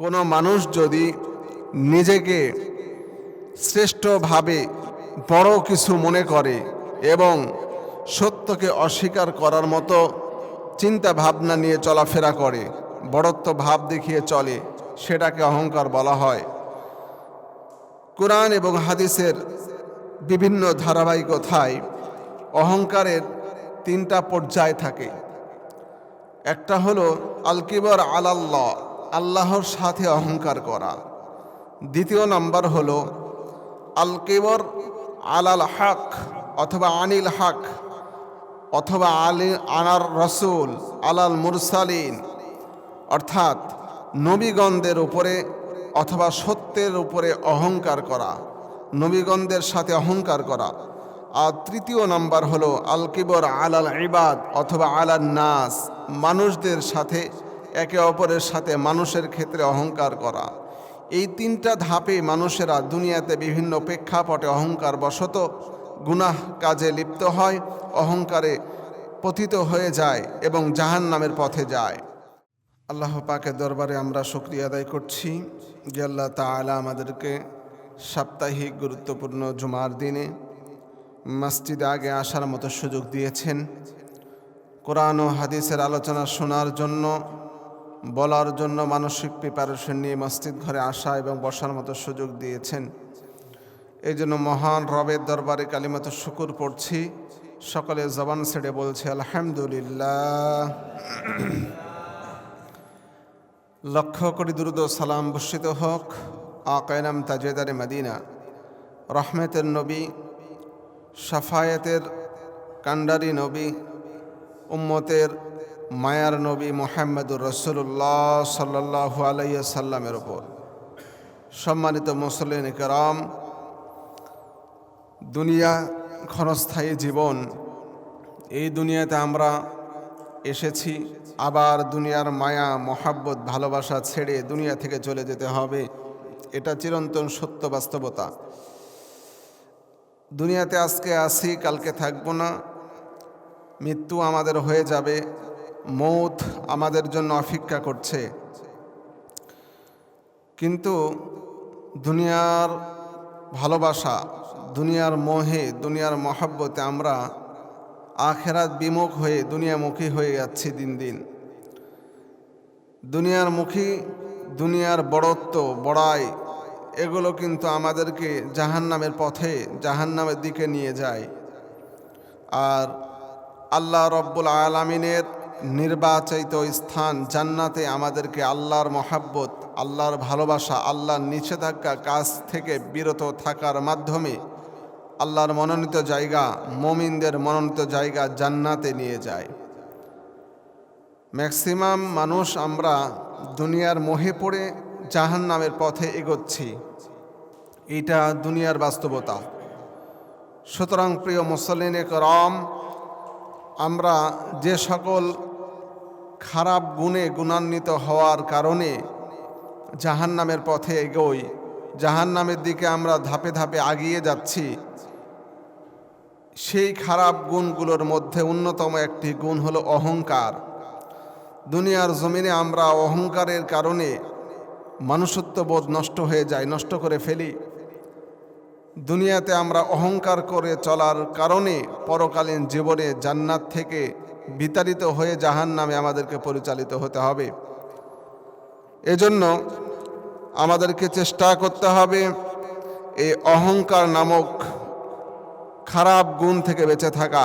কোনো মানুষ যদি নিজেকে শ্রেষ্ঠভাবে বড় কিছু মনে করে এবং সত্যকে অস্বীকার করার মতো চিন্তা ভাবনা নিয়ে চলাফেরা করে, বড়ত্ব ভাব দেখিয়ে চলে, সেটাকে অহংকার বলা হয়। কোরআন এবং হাদিসের বিভিন্ন ধারাবাহিকতায় অহংকারের তিনটা পর্যায় থাকে। একটা হলো আলকিবর আলাল্লাহ। আল্লাহর সাথে অহংকার করা। দ্বিতীয় নাম্বার হলো, আলকিবর আলাল হক অথবা আনিল হক অথবা আলী আনার রসুল আলাল মুরসালিন। অর্থাৎ নবীগণদের উপরে অথবা সত্যের উপরে অহংকার করা, নবীগণদের সাথে অহংকার করা। আর তৃতীয় নাম্বার হলো আল কিবর আলাল ইবাদ অথবা আলাল নাস, মানুষদের সাথে একে অপরের সাথে মানুষের ক্ষেত্রে অহংকার করা। এই তিনটা ধাপে মানুষেরা দুনিয়াতে বিভিন্ন প্রেক্ষাপটে অহংকার বশত গুনাহ কাজে লিপ্ত হয়, অহংকারে পতিত হয়ে যায় এবং জাহান নামের পথে যায়। আল্লাহ পাকের দরবারে আমরা শুক্রিয়া আদায় করছি যে আল্লাহ তালা আমাদেরকে সাপ্তাহিক গুরুত্বপূর্ণ জুমার দিনে মসজিদে আগে আসার মতো সুযোগ দিয়েছেন। কোরআন ও হাদিসের আলোচনা শোনার জন্য বলার জন্য মানসিক প্রিপারেশন নিয়ে মসজিদ ঘরে আসা এবং বসার মতো সুযোগ দিয়েছেন। এই জন্য মহান রবের দরবারে কালিমত শুকুর পড়ছি। সকলে জবান ছেড়ে বলছে, আলহামদুলিল্লাহ। লক্ষ কোটি দুরুদ সালাম বর্ষিত হোক। আকায়নাম তাজেদারে মদিনা। রহমতের নবী সাফায়েতের কান্ডারি নবী, উম্মতের মায়ার নবী মোহাম্মদুর রসুল্লাহ সাল্লাহ আলাইয়া সাল্লামের ওপর সম্মানিত মুসলিন কেরাম, দুনিয়া ক্ষণস্থায়ী জীবন, এই দুনিয়াতে আমরা এসেছি, আবার দুনিয়ার মায়া, মহাব্বত, ভালোবাসা ছেড়ে দুনিয়া থেকে চলে যেতে হবে, এটা চিরন্তন সত্য বাস্তবতা। দুনিয়াতে আজকে আসি কালকে থাকব না, মৃত্যু আমাদের হয়ে যাবে মৌত আমাদের জন্য অপেক্ষা করছে। কিন্তু দুনিয়ার ভালোবাসা, দুনিয়ার মোহে, দুনিয়ার মহাব্বতে আমরা আখেরাত বিমুখ হয়ে দুনিয়ামুখী হয়ে যাচ্ছি দিন দিন। দুনিয়ার মুখী, দুনিয়ার বড়ত্ব, বড়াই, এগুলো কিন্তু আমাদেরকে জাহান্নামের পথে, জাহান্নামের দিকে নিয়ে যায়। আর আল্লাহ রব্বুল আলমিনের নির্বাচিত স্থান জান্নাতে আমাদেরকে আল্লাহর মহাব্বত, আল্লাহর ভালোবাসা, আল্লাহর নিষেধাজ্ঞা কাজ থেকে বিরত থাকার মাধ্যমে আল্লাহর মনোনীত জায়গা, মমিনদের মনোনীত জায়গা জান্নাতে নিয়ে যায়। ম্যাক্সিমাম মানুষ আমরা দুনিয়ার মোহে পড়ে জাহান নামের পথে এগোচ্ছি। এটা দুনিয়ার বাস্তবতা। সুতরাং প্রিয় মুসলিন রম আমরা যে সকল খারাপ গুণে গুণান্বিত হওয়ার কারণে জাহান নামের পথে এগোই। জাহান নামের দিকে আমরা ধাপে ধাপে আগিয়ে যাচ্ছি। সেই খারাপ গুণগুলোর মধ্যে অন্যতম একটি গুণ হলো অহংকার। দুনিয়ার জমিনে আমরা অহংকারের কারণে মানুষত্ববোধ নষ্ট হয়ে যায়, নষ্ট করে ফেলি। দুনিয়াতে আমরা অহংকার করে চলার কারণে পরকালীন জীবনে জান্নাত থেকে বিতাড়িত হয়ে জাহান নামে আমাদেরকে পরিচালিত হতে হবে। এজন্য আমাদেরকে চেষ্টা করতে হবে এই অহংকার নামক খারাপ গুণ থেকে বেঁচে থাকা।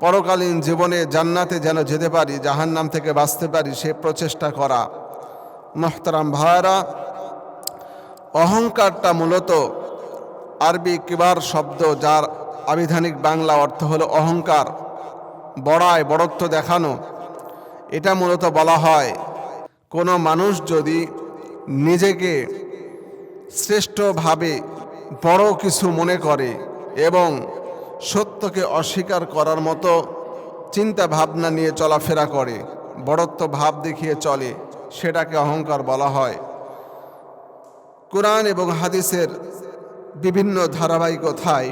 পরকালীন জীবনে জান্নাতে যেন যেতে পারি, জাহান্নাম থেকে বাঁচতে পারি, সে প্রচেষ্টা করা। মোহতারাম ভাইরা অহংকারটা মূলত আরবি কিবার শব্দ, যার আবিধানিক বাংলা অর্থ হলো অহংকার। বড়ায় বড়ত্ব দেখানো। এটা মূলত বলা হয়, কোনো মানুষ যদি নিজেকে শ্রেষ্ঠভাবে বড় কিছু মনে করে এবং সত্যকে অস্বীকার করার মতো চিন্তা ভাবনা নিয়ে চলাফেরা করে, বড়ত্ব ভাব দেখিয়ে চলে, সেটাকে অহংকার বলা হয়। কোরআন এবং হাদিসের বিভিন্ন ধারাবাহিকতায়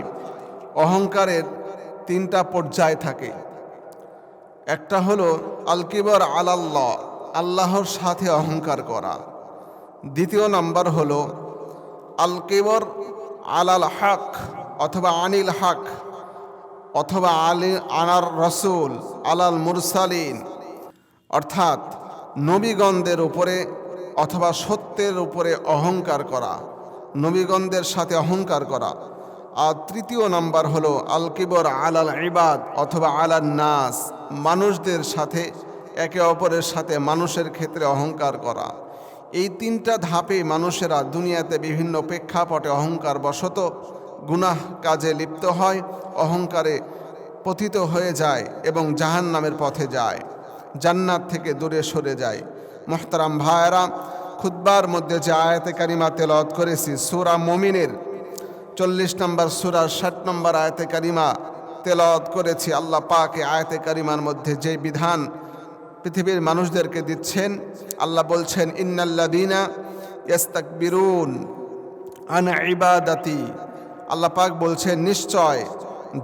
অহংকারের তিনটা পর্যায় থাকে। একটা হলো আলকিবর আলাল্লাহ, আল্লাহর সাথে অহংকার করা। দ্বিতীয় নাম্বার হলো আল কেবর আলাল হক অথবা আনিল হক অথবা আলী, আনার রসুল, আলাল মুরসালিন। অর্থাৎ নবীগণদের উপরে অথবা সত্যের উপরে অহংকার করা, নবীগণদের সাথে অহংকার করা। আর তৃতীয় নাম্বার হলো আল কিবর আলাল ইবাদ অথবা আলাল নাস। মানুষদের সাথে, একে অপরের সাথে মানুষের ক্ষেত্রে অহংকার করা। এই তিনটা ধাপে মানুষেরা দুনিয়াতে বিভিন্ন প্রেক্ষাপটে অহংকার বশত গুনাহ কাজে লিপ্ত হয়, অহংকারে পতিত হয়ে যায় এবং জাহান নামের পথে যায়, জান্নাত থেকে দূরে সরে যায়। মোহতারাম ভাইরা খুদ্বার মধ্যে যে আয়াতে কারিমা তেলত করেছি, সুরা মমিনের চল্লিশ নম্বর সুরা ষাট নম্বর আয়তে কারিমা তেলত করেছি, আল্লাহ পাকে আয়তে কারিমার মধ্যে যে বিধান পৃথিবীর মানুষদেরকে দিচ্ছেন, আল্লাহ বলছেন ইন্নাল্লাদিনা ইস্তাকবিরুন আন ইবাদাতি। আল্লাহ পাক বলছেন, নিশ্চয়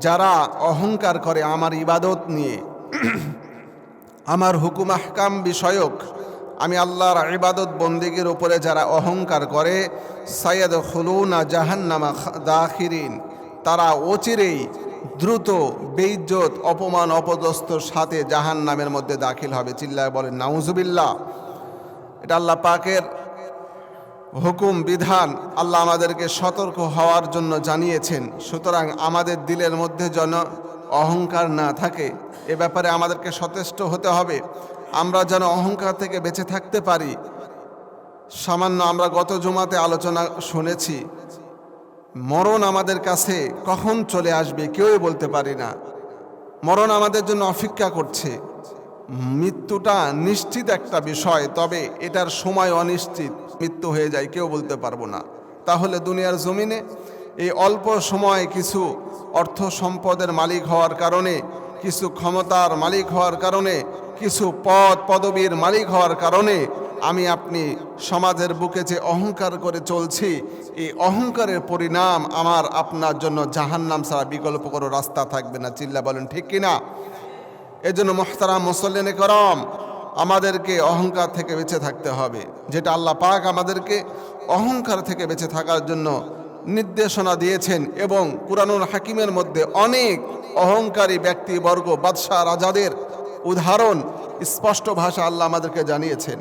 যারা অহংকার করে আমার ইবাদত নিয়ে, আমার হুকুম আহকাম বিষয়ক, আমি আল্লাহর ইবাদত বন্দিগির উপরে যারা অহংকার করে সাইয়দ খুলুনা জাহান্নামা দাখিরিন তারা অচিরেই দ্রুত, বেইজ্জত, অপমান অপদস্থর সাথে জাহান নামের মধ্যে দাখিল হবে। চিল্লায় বলেন, নাউজুবিল্লাহ, এটা আল্লাহ পাকের হুকুম, বিধান। আল্লাহ আমাদেরকে সতর্ক হওয়ার জন্য জানিয়েছেন। সুতরাং আমাদের দিলের মধ্যে যেন অহংকার না থাকে, এ ব্যাপারে আমাদেরকে সচেষ্ট হতে হবে। আমরা যেন অহংকার থেকে বেঁচে থাকতে পারি। সামান্য আমরা গত জমাতে আলোচনা শুনেছি মরণ আমাদের কাছে কখন চলে আসবে কেউই বলতে পারি না। মরণ আমাদের জন্য অপেক্ষা করছে। মৃত্যুটা নিশ্চিত একটা বিষয়, তবে এটার সময় অনিশ্চিত। মৃত্যু হয়ে যায়, কেউ বলতে পারব না। তাহলে দুনিয়ার জমিনে এই অল্প সময়ে কিছু অর্থ সম্পদের মালিক হওয়ার কারণে, কিছু ক্ষমতার মালিক হওয়ার কারণে, কিছু পদ, পদবীর মালিক হওয়ার কারণে আমি আপনি সমাজের বুকে যে অহংকার করে চলছি, এই অহংকারের পরিণাম আমার আপনার জন্য জাহান্নাম ছাড়া বিকল্প কোনো রাস্তা থাকবে না। চিল্লা বলেন, ঠিক কিনা এজন্য মোহতারাম, মুসল্লিনে করম, আমাদেরকে অহংকার থেকে বেঁচে থাকতে হবে। যেটা আল্লাহ পাক আমাদেরকে অহংকার থেকে বেঁচে থাকার জন্য নির্দেশনা দিয়েছেন এবং কুরানুল হাকিমের মধ্যে অনেক অহংকারী ব্যক্তিবর্গ, বাদশাহ, রাজাদের উদাহরণ, স্পষ্ট ভাষা আল্লাহ আমাদেরকে জানিয়েছেন।